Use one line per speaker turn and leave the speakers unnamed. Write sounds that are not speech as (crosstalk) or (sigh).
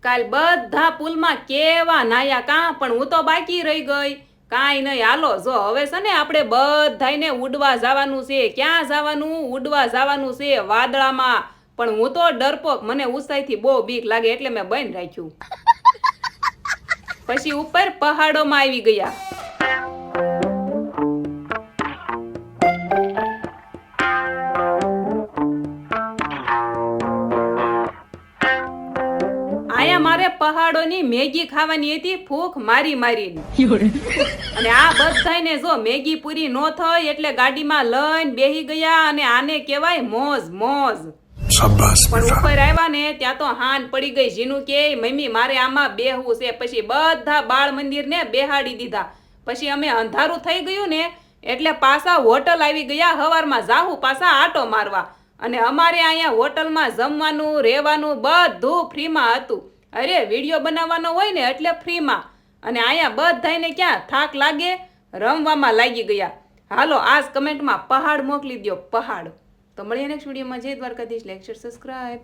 કાલ બધા પુલમાં કેવા નાયા કાં પણ હું તો બાકી રહી ગઈ. કાંઈ નહીં હાલો જો હવે છે ને આપણે બધાને ઉડવા જવાનું છે. ક્યાં જવાનું? ઉડવા જવાનું છે વાદળામાં. પણ હું તો ડરપોક મને ઉંચાઈથી બહુ બીક લાગે એટલે મેં બંધ રાખ્યું. (laughs) પછી ઉપર પહાડોમાં આવી ગયા. અહીંયા મારે પહાડોની મેગી ખાવાની હતી ભૂખ મારી મારી અને આ બધાને જો મેગી પૂરી નો થઈ એટલે ગાડીમાં લઈને બેહી ગયા અને આને કેવાય મોજ મોજ. પણ ઉપર આવ્યા ને ત્યાં તો હાન પડી ગઈ. જીનું કે મમ્મી મારે આમાં બેહવું છે. પછી બધા બાળ મંદિર ને બેહાડી દીધા. પછી અમે અંધારું થઈ ગયું ને એટલે પાછા હોટલ આવી ગયા. હવારમાં જાહું પાછા આટો મારવા. અને અમારે અહીંયા હોટલમાં જમવાનું, રહેવાનું બધું ફ્રીમાં હતું. અરે, વીડિયો બનાવવાનો હોય ને એટલે ફ્રીમાં. અને અહીંયા બધાને ક્યાં થાક લાગે? રમવામાં લાગી ગયા. હાલો, આજ કમેન્ટમાં પહાડ મોકલી દો પહાડ. તો મળીએ નેક્સ્ટ વિડીયોમાં જય દ્વારકાધીશ. Lecture subscribe